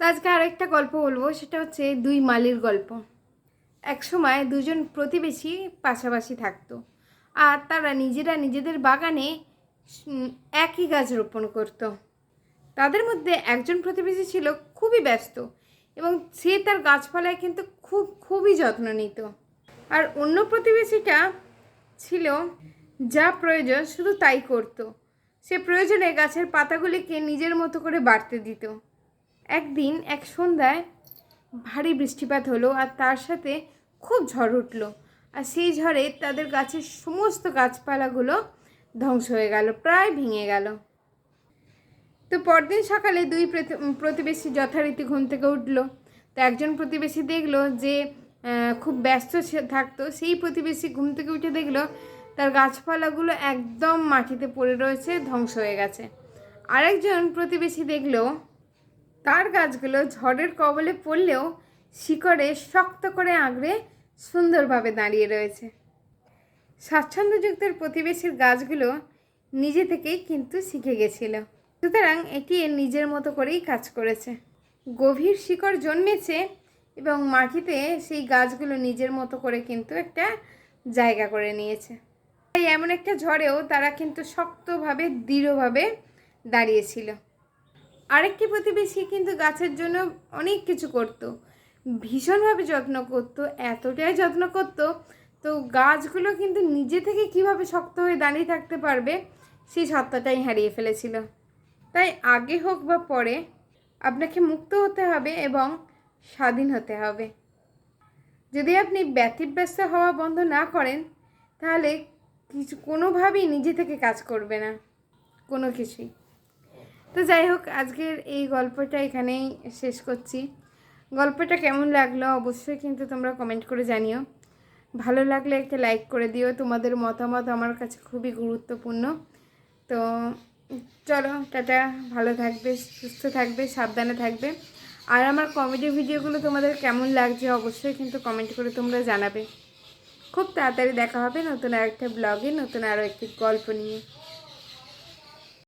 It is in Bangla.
তো আজকে আরেকটা গল্প বলব, সেটা হচ্ছে দুই মালির গল্প। এক সময় দুজন প্রতিবেশী পাশাপাশি থাকতো, আর তারা নিজেরা নিজেদের বাগানে একই গাছ রোপণ করতো। তাদের মধ্যে একজন প্রতিবেশী ছিল খুবই ব্যস্ত, এবং সে তার গাছপালায় কিন্তু খুব, খুবই যত্ন নিত। আর অন্য প্রতিবেশীটা ছিল, যা প্রয়োজন শুধু তাই করত। সে প্রয়োজনে গাছের পাতাগুলিকে নিজের মতো করে বাড়তে দিত। একদিন এক সন্ধ্যায় ভারী বৃষ্টিপাত হলো আর তার সাথে খুব ঝড় উঠল। আর সেই ঝড়ে তাদের গাছের সমস্ত গাছপালাগুলো ধ্বংস হয়ে গেল, প্রায় ভেঙে গেল। তো পরদিন সকালে দুই প্রতিবেশী যথারীতি ঘুম থেকে উঠল। তো একজন প্রতিবেশী দেখল যে খুব ব্যস্ত থাকতো। সেই প্রতিবেশী ঘুম থেকে উঠে দেখল তার গাছপালাগুলো একদম মাটিতে পড়ে রয়েছে, ধ্বংস হয়ে গেছে। আরেকজন প্রতিবেশী দেখল তার গাছগুলো ঝড়ের কবলে পড়লেও শিকড়ে শক্ত করে আঁকড়ে সুন্দরভাবে দাঁড়িয়ে রয়েছে। স্বাচ্ছন্দ্যযুক্তের প্রতিবেশীর গাছগুলো নিজে থেকেই কিন্তু শিখে গেছিল। সুতরাং এটি নিজের মতো করেই কাজ করেছে। গভীর শিকড় জন্মেছে এবং মাটিতে সেই গাছগুলো নিজের মতো করে কিন্তু একটা জায়গা করে নিয়েছে। তাই এমন একটা ঝড়েও তারা কিন্তু শক্তভাবে, দৃঢ়ভাবে দাঁড়িয়েছিল। আরেকটি প্রতিবেশী কিন্তু গাছের জন্য অনেক কিছু করত, ভীষণভাবে যত্ন করত, এতটাই যত্ন করত, তো গাছগুলো কিন্তু নিজে থেকে কীভাবে শক্ত হয়ে দাঁড়িয়ে থাকতে পারবে, সেই সত্তাটাই হারিয়ে ফেলেছিল। তাই আগে হোক বা পরে আপনাকে মুক্ত হতে হবে এবং স্বাধীন হতে হবে। যদি আপনি ব্যতিব্যস্ত হওয়া বন্ধ না করেন, তাহলে কিছু কোনোভাবেই নিজে থেকে কাজ করবে না, কোনো কিছুই। তো যাই হোক, আজকের এই গল্পটা এখানেই শেষ করছি। গল্পটা কেমন লাগল অবশ্যই কিন্তু তোমরা কমেন্ট করে জানিও। ভালো লাগলে একটা লাইক করে দিও, তোমাদের মতামত আমার কাছে খুবই গুরুত্বপূর্ণ। তো চলো, টাটা, ভালো থাকবে, সুস্থ থাকবে, সাবধানে থাকবে। আর আমার কমেডি ভিডিওগুলো তোমাদের কেমন লাগছে অবশ্যই কিন্তু কমেন্ট করে তোমরা জানাবে। খুব তাড়াতাড়ি দেখা হবে নতুন আর একটা ব্লগে নতুন আরও একটি গল্প নিয়ে।